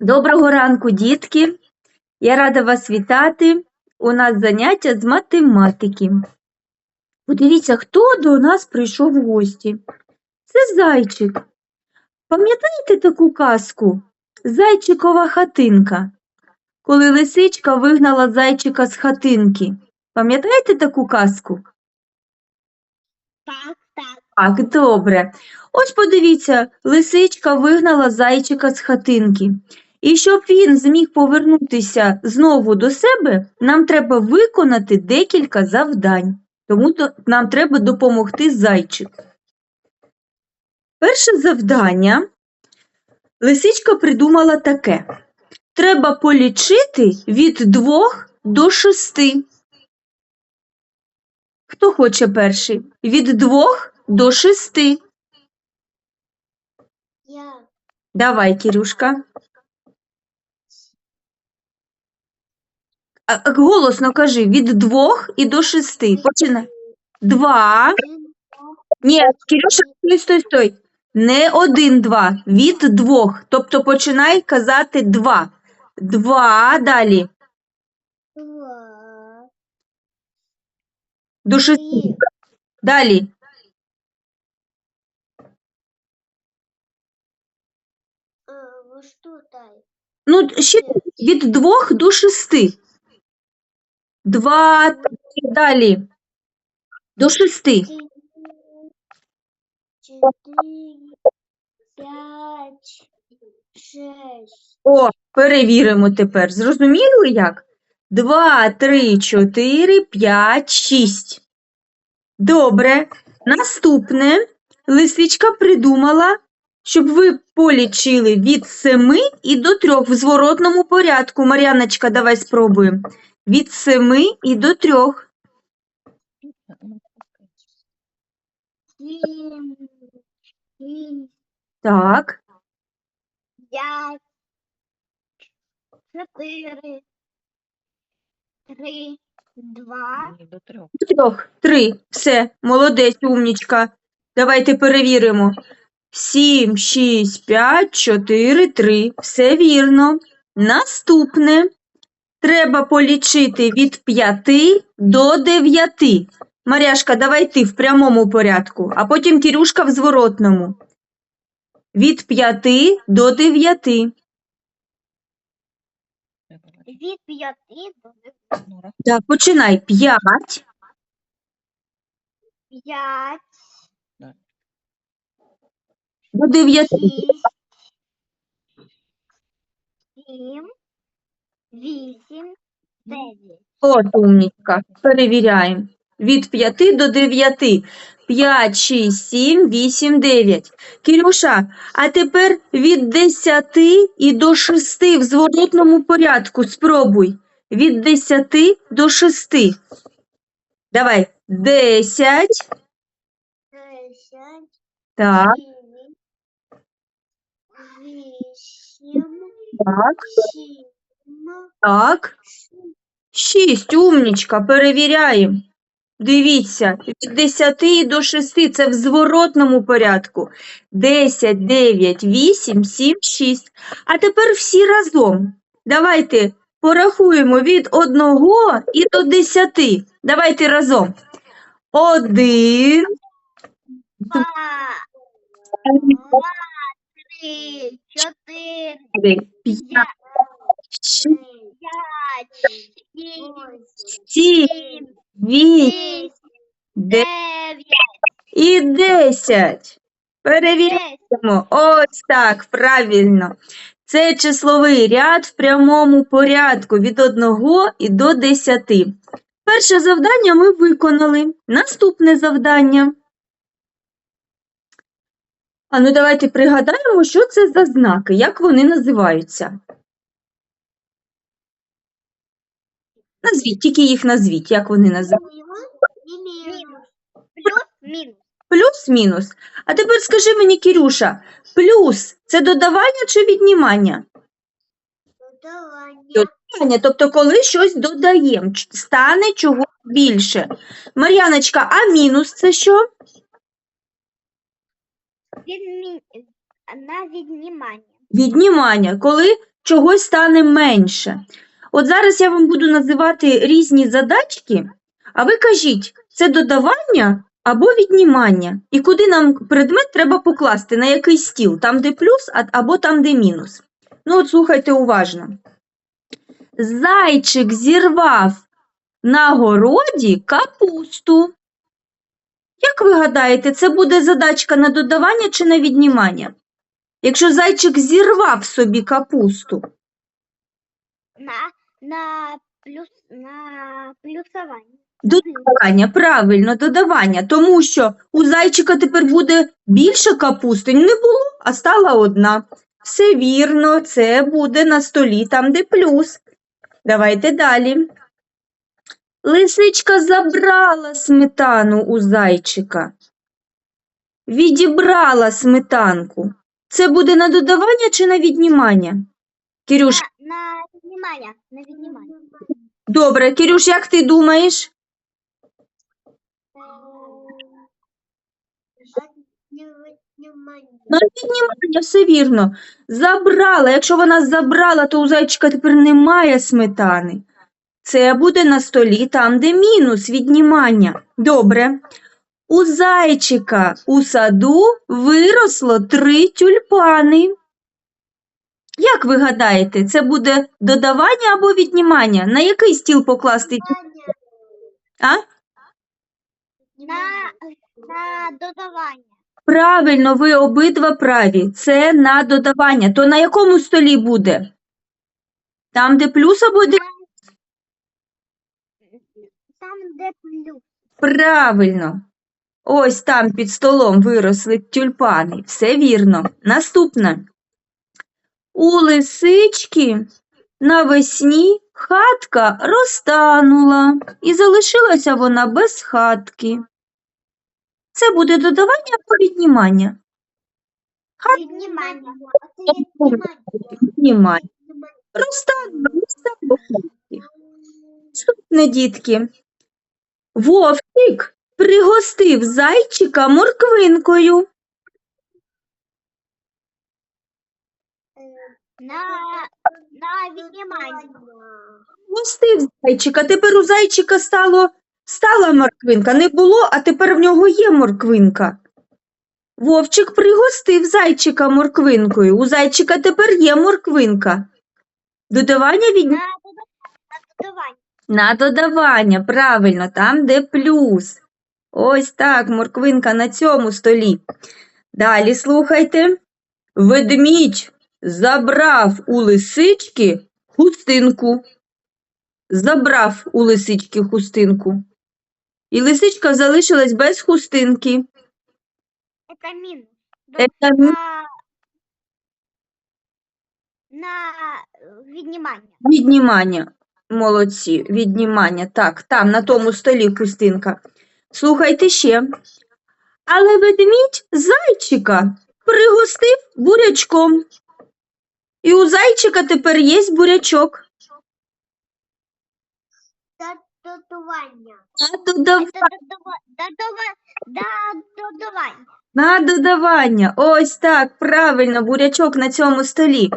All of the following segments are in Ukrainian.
Доброго ранку, дітки! Я рада вас вітати. У нас заняття з математики. Подивіться, хто до нас прийшов в гості. Це зайчик. Пам'ятаєте таку казку? Зайчикова хатинка. Коли лисичка вигнала зайчика з хатинки. Пам'ятаєте таку казку? Так, так. Добре. Ось подивіться, лисичка вигнала зайчика з хатинки. І щоб він зміг повернутися знову до себе, нам треба виконати декілька завдань. Тому нам треба допомогти зайчику. Перше завдання лисичка придумала таке. Треба полічити від двох до шести. Хто хоче перший? Від двох до шести. Я Давай, Кирюшка. А, а, Голосно кажи, від двох і до шести. Починай. Два. Ні, Кирюша, стой, стой, стой. Не один, два. Від двох. Тобто починай казати два. Два, далі. два, До шести. Далі. Ну, ще від двох до шести. Два, три, далі. До шести. Четыре, пять, шесть, О, перевіримо тепер. Зрозуміли як? Два, три, чотири, п'ять, шість. Добре. Наступне. Лисичка придумала, щоб ви полічили від семи і до трьох в зворотному порядку. Мар'яночка, давай спробуємо. Від семи і до трьох. Так. пять, четыре, три, два, Ні, до трьох. До трьох. Три. Все. Молодець, умнічка. Давайте перевіримо. Сім, шість, п'ять, чотири, три. Все вірно. Наступне. Треба полічити від п'яти до дев'яти. Маряшка, давай ти в прямому порядку, а потім Кірюшка в зворотному. Від п'яти до дев'яти. від пяти до раз, Так, починай. П'ять, пять, до дев'яти. Сім, вісім, дев'ять. От умнічка. Перевіряємо. Від п'яти до 9. 5, 6, 7, 8, 9. Кирюша, а тепер від 10 і до шести. в зворотному порядку. Спробуй. Від 10 до шести. Давай. 10. 10. Так. Так, так. шість. Умнічка. Перевіряємо. Дивіться, від 10 до 6 це в зворотному порядку. 10, 9, 8, 7, 6. А тепер всі разом. Давайте порахуємо від 1 і до 10. Давайте разом. 1, Два, два, три, чотири, 5, п'ять, шість, 7, сім, 8, вісім, дев'ять, і 10. Перевіряємо. Ось так, правильно. Це числовий ряд в прямому порядку від 1 і до 10. Перше завдання ми виконали. Наступне завдання. А ну давайте пригадаємо, що це за знаки, як вони називаються. Назвіть, тільки їх назвіть, як вони називаються. Плюс, мінус. Плюс-мінус. А тепер скажи мені, Кірюша, плюс це додавання чи віднімання? Додавання. Додавання, тобто коли щось додаємо, стане чогось більше. Мар'яночка, а мінус це що? Відмі... На віднімання. Віднімання, коли чогось стане менше. От зараз я вам буду називати різні задачки, а ви кажіть, це додавання або віднімання, і куди нам предмет треба покласти, на який стіл, там, де плюс, або там, де мінус. Ну, от слухайте уважно. Зайчик зірвав на городі капусту. Як ви гадаєте, це буде задачка на додавання чи на віднімання? Якщо зайчик зірвав собі капусту, На, на плюс, на плюсование. додавання, правильно, додавання, тому що у зайчика тепер буде більше капусти. Не було, а стала одна. Все вірно, це буде на столі, там, де плюс. Давайте далі. Лисичка забрала сметану у зайчика. Відібрала сметанку. Це буде на додавання чи на віднімання? Кирюш, На, на внимание, на внимание. добре, Кирюш, як ти думаєш? На віднімання, все вірно. Забрала. Якщо вона забрала, то у зайчика тепер немає сметани. Це буде на столі там, де мінус віднімання. Добре. У зайчика у саду виросло три тюльпани. Як ви гадаєте, це буде додавання або віднімання? На який стіл покласти? А? На, на додавание. Правильно, ви обидва праві. Це на додавання. То на якому столі буде? Там, де плюс або де Там, де плюс. правильно. Ось там під столом виросли тюльпани. Все вірно. Наступне. У лисички навесні хатка розтанула, і залишилася вона без хатки. Це буде додавання або віднімання? Це віднімання. Віднімання. Розтанула. Наступне, дітки. Вовчик пригостив зайчика морквинкою. На, на віднімання. Гостив зайчика. Тепер у зайчика стало, стала морквинка. Не було, а тепер в нього є морквинка. Вовчик пригостив зайчика морквинкою. У зайчика тепер є морквинка. Додавання від На, на додавання. На додавання, правильно, там, де плюс. Ось так, морквинка на цьому столі. Далі слухайте. Ведмідь забрав у лисички хустинку. Забрав у лисички хустинку. І лисичка залишилась без хустинки. Це мінус. Це мі- На, на віднімання. Віднімання. Молодці, віднімання. Так, там, на тому столі хустинка. Слухайте ще. Але ведмідь зайчика пригостив бурячком. І у зайчика тепер є бурячок. Додавання. На додавання. на додавання. Ось так, правильно, бурячок на цьому столі.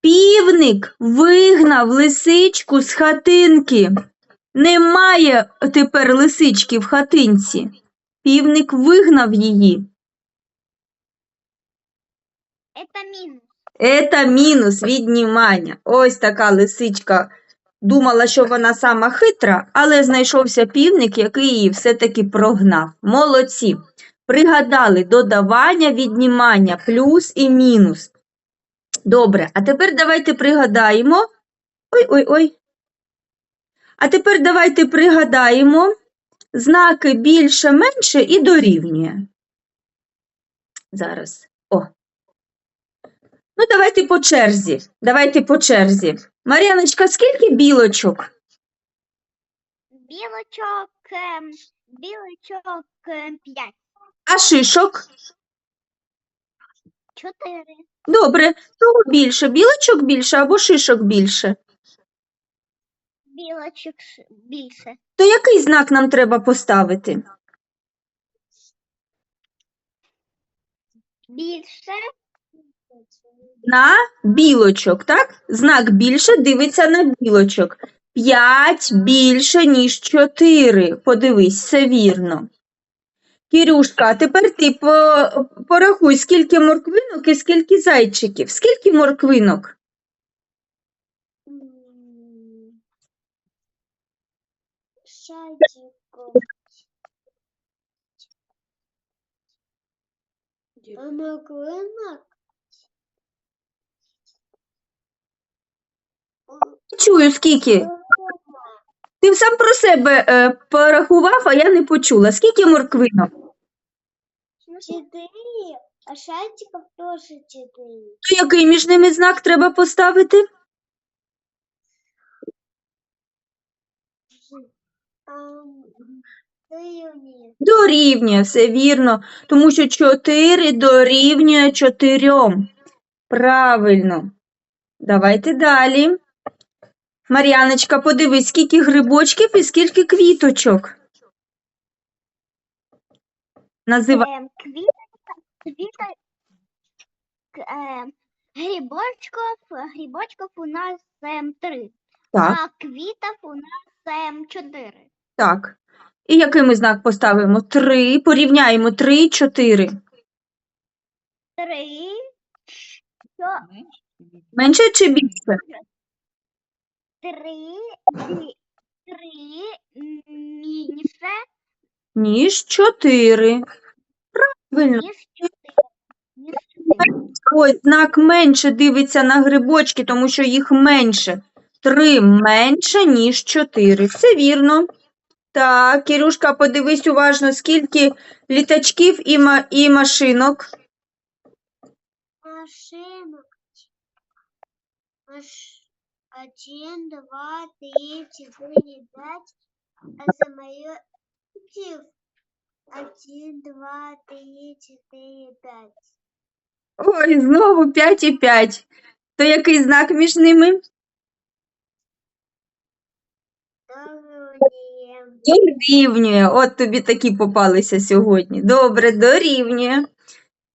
Півник вигнав лисичку з хатинки. Немає тепер лисички в хатинці. Півник вигнав її. Це мінус. Це мінус віднімання. Ось така лисичка думала, що вона сама хитра, але знайшовся півник, який її все-таки прогнав. Молодці. Пригадали додавання, віднімання, плюс і мінус. Добре, а тепер давайте пригадаємо. Ой-ой-ой. А тепер давайте пригадаємо знаки більше, менше і дорівнює. Зараз. О. Ну, давайте по черзі. Давайте по черзі. Мар'яночка, скільки білочок? Білочок, ем, білочок ем, п'ять. А шишок? Чотири. Добре. Чого більше? Білочок більше або шишок більше? Білочок ш- більше. То який знак нам треба поставити? Більше. на білочок, так? Знак більше дивиться на білочок. 5 більше, ніж 4. Подивись, все вірно. Кірюшка, а тепер ти по- порахуй, скільки морквинок і скільки зайчиків. Скільки морквинок? М, Шатику. Помогли Чую, скільки. Ти сам про себе е, порахував, а я не почула. Скільки морквинок? Четыре, а шатиков тоже четыре. То який між ними знак треба поставити? Дорівнює. Дорівнює, все вірно, тому що 4 дорівнює 4. Правильно. Давайте далі. Мар'яночка, подивись, скільки грибочків і скільки квіточок. Називай. Ем, Квіточка, квіта, грибочков у нас ем, три, Так, а квітов у нас ем, чотири. так. І який ми знак поставимо? 3. Порівняємо 3 і 4. Три, що Менше чи більше? три, три менше, 4. Правильно. ніж чотири. Чотири. Ось знак менше дивиться на грибочки, тому що їх менше. Три менше, ніж чотири. Все вірно. Так, Кірюшка, подивись уважно, скільки літачків і, ма- і машинок. Машинок. Маш... Один, два, три, четыре, пять. А самолетів один, два, три, четыре, пять. Ой, знову 5 і 5. То який знак між ними? Дорівнює. Дорівнює. От тобі такі попалися сьогодні. Добре, дорівнює.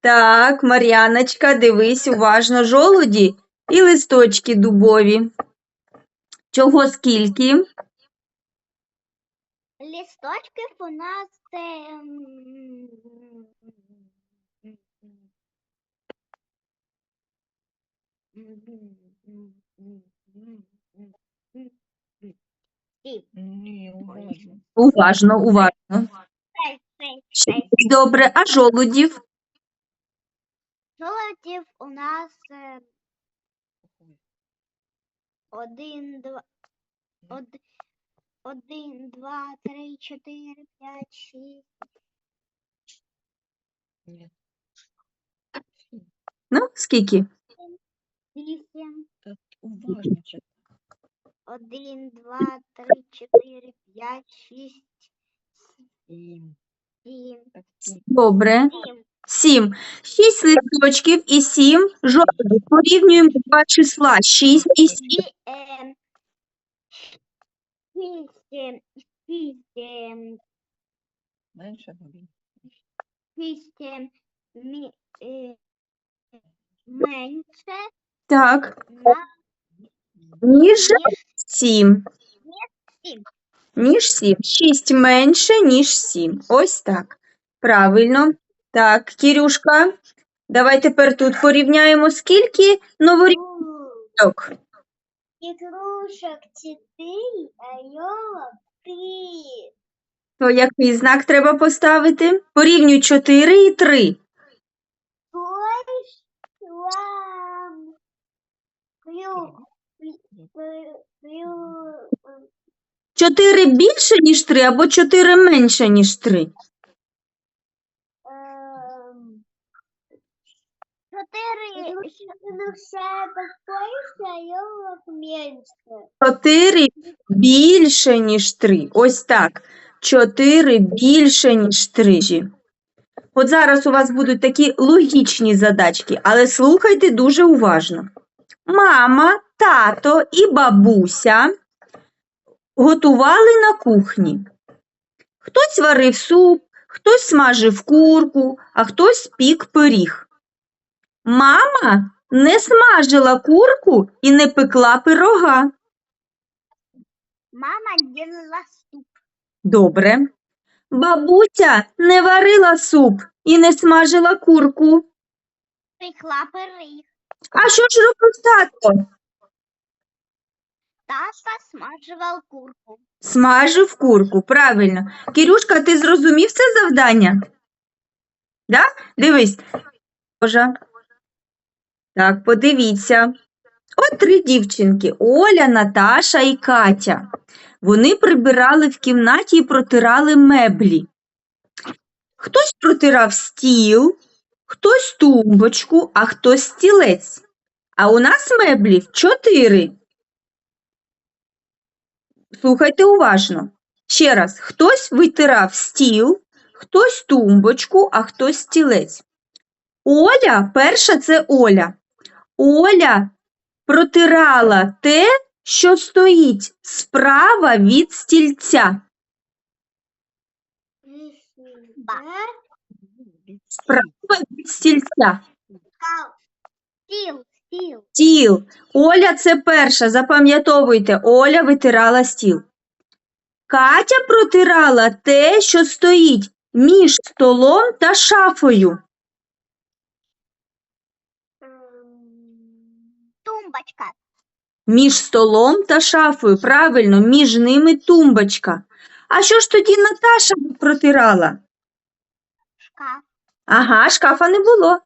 Так, Мар'яночка, дивись уважно жолуді і листочки дубові. Чого скільки? Листочків у нас ем. Уважно, уважно. Добре, а жолудів? Жолодів у нас е, один, два, од, один, два, три, чотири, п'ять, шість, Нет. Ну, скільки? вісім, уважно читай. один, два, три, чотири, п'ять, шість, Сім. сім, Добре. сім. Сім. Шість листочків і сім жолудів. Порівнюємо два числа. Шість і сім. І е, шість, шість, Менше більше. шість мі, е, менше Так, на ніж сім. сім. Ніж сім. Шість менше, ніж сім. Ось так. Правильно. Так, Кірюшка, давай тепер тут порівняємо, скільки новорічок. Игрушек четыре, а елок три. То який знак треба поставити? Порівнюй 4 і 3. Ой, вам. Плю, плю, плю, 4 більше, ніж 3, або 4 менше, ніж 3. Ну все больше, а 4 більше, ніж 3. Ось так. 4 більше, ніж 3. От зараз у вас будуть такі логічні задачки, але слухайте дуже уважно. Мама, тато і бабуся готували на кухні. Хтось варив суп, хтось смажив курку, а хтось пік пиріг. Мама не смажила курку і не пекла пирога. Мама делала суп. Добре. Бабуся не варила суп і не смажила курку. Пекла пиріг. А що ж робив тато? Тата смажував курку. Смажив курку, правильно. Кирюшка, ти зрозумів це завдання? Да? Дивись. Боже. Так, подивіться. От три дівчинки Оля, Наташа і Катя. Вони прибирали в кімнаті і протирали меблі. Хтось протирав стіл, хтось тумбочку, а хтось стілець. А у нас меблів чотири. Слухайте уважно. Ще раз, хтось витирав стіл, хтось тумбочку, а хтось стілець. Оля, перша це Оля. Оля протирала те, що стоїть справа від стільця. Справа від стільця. Стіл, стіл. Стіл. Оля це перша, запам'ятовуйте, Оля витирала стіл. Катя протирала те, що стоїть між столом та шафою. Тумбочка. Між столом та шафою, правильно, між ними тумбочка. А що ж тоді Наташа протирала? Шкаф. Ага, шкафа не було.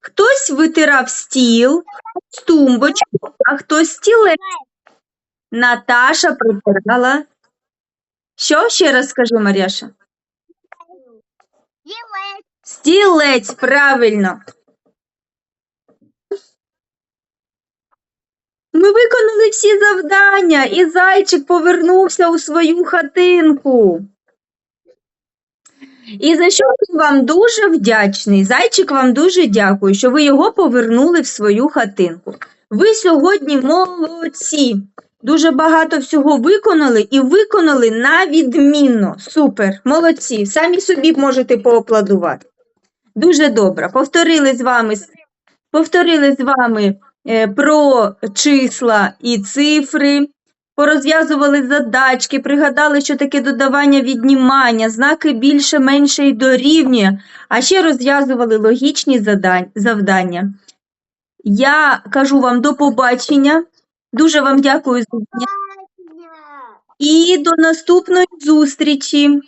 Хтось витирав стіл, хтось тумбочку, а хтось стілець. Наташа протирала. Що ще раз скажи, Маряша? Стілець. Стілець, правильно. Ми виконали всі завдання, і зайчик повернувся у свою хатинку. І за що він вам дуже вдячний. Зайчик вам дуже дякую, що ви його повернули в свою хатинку. Ви сьогодні молодці. Дуже багато всього виконали і виконали на відмінно. Супер, молодці. Самі собі можете поаплодувати. Дуже добре. Повторили з вами, повторили з вами про числа і цифри, порозв'язували задачки, пригадали, що таке додавання віднімання, знаки більше, менше і дорівнює, а ще розв'язували логічні завдання. Я кажу вам до побачення. Дуже вам дякую за і до наступної зустрічі.